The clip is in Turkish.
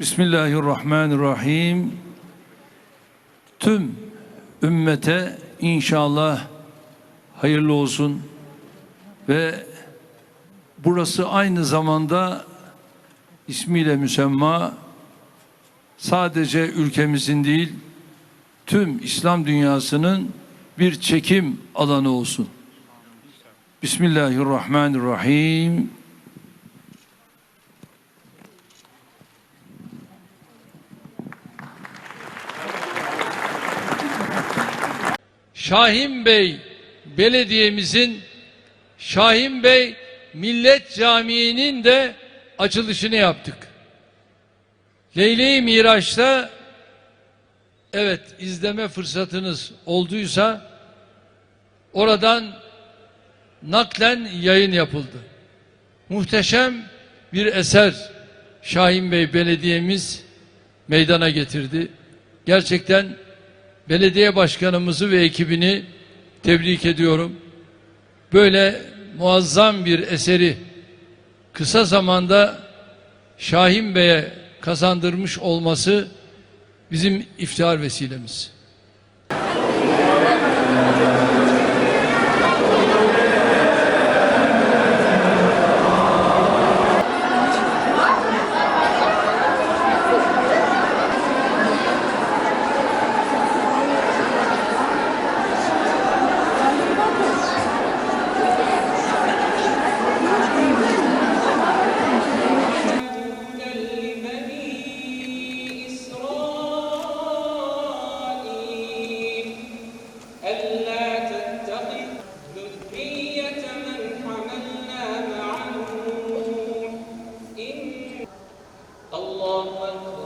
Bismillahirrahmanirrahim. Tüm ümmete inşallah hayırlı olsun ve burası aynı zamanda ismiyle müsemma sadece ülkemizin değil tüm İslam dünyasının bir çekim alanı olsun. Bismillahirrahmanirrahim. Şahin Bey belediyemizin Şahin Bey Millet Camii'nin de açılışını yaptık. Leyle-i Miraç'ta evet izleme fırsatınız olduysa oradan naklen yayın yapıldı. Muhteşem bir eser Şahin Bey belediyemiz meydana getirdi. Gerçekten belediye başkanımızı ve ekibini tebrik ediyorum. Böyle muazzam bir eseri kısa zamanda Şahin Bey'e kazandırmış olması bizim iftihar vesilemiz. الله أكبر.